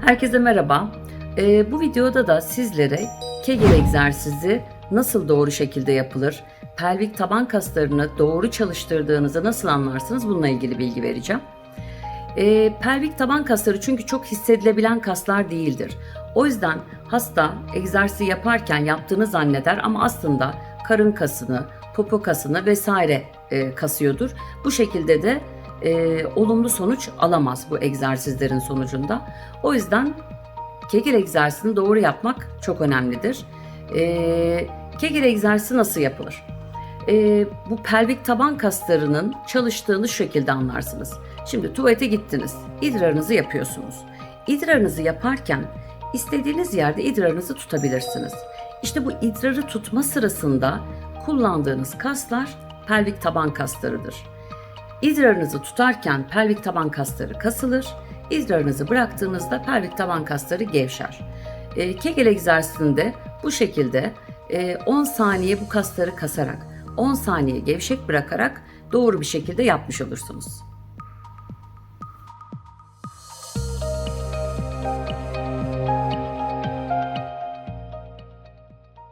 Herkese merhaba. Ee, bu videoda da sizlere Kegel egzersizi nasıl doğru şekilde yapılır, pelvik taban kaslarını doğru çalıştırdığınızı nasıl anlarsınız bununla ilgili bilgi vereceğim. Ee, pelvik taban kasları çünkü çok hissedilebilen kaslar değildir. O yüzden hasta egzersizi yaparken yaptığını zanneder ama aslında karın kasını, popo kasını vesaire e, kasıyordur. Bu şekilde de e, olumlu sonuç alamaz bu egzersizlerin sonucunda. O yüzden Kegel egzersizini doğru yapmak çok önemlidir. E, Kegel egzersizi nasıl yapılır? E, bu pelvik taban kaslarının çalıştığını şu şekilde anlarsınız. Şimdi tuvalete gittiniz, idrarınızı yapıyorsunuz. İdrarınızı yaparken istediğiniz yerde idrarınızı tutabilirsiniz. İşte bu idrarı tutma sırasında kullandığınız kaslar pelvik taban kaslarıdır. İdrarınızı tutarken pelvik taban kasları kasılır. İdrarınızı bıraktığınızda pelvik taban kasları gevşer. E, Kegel egzersizinde bu şekilde e, 10 saniye bu kasları kasarak, 10 saniye gevşek bırakarak doğru bir şekilde yapmış olursunuz.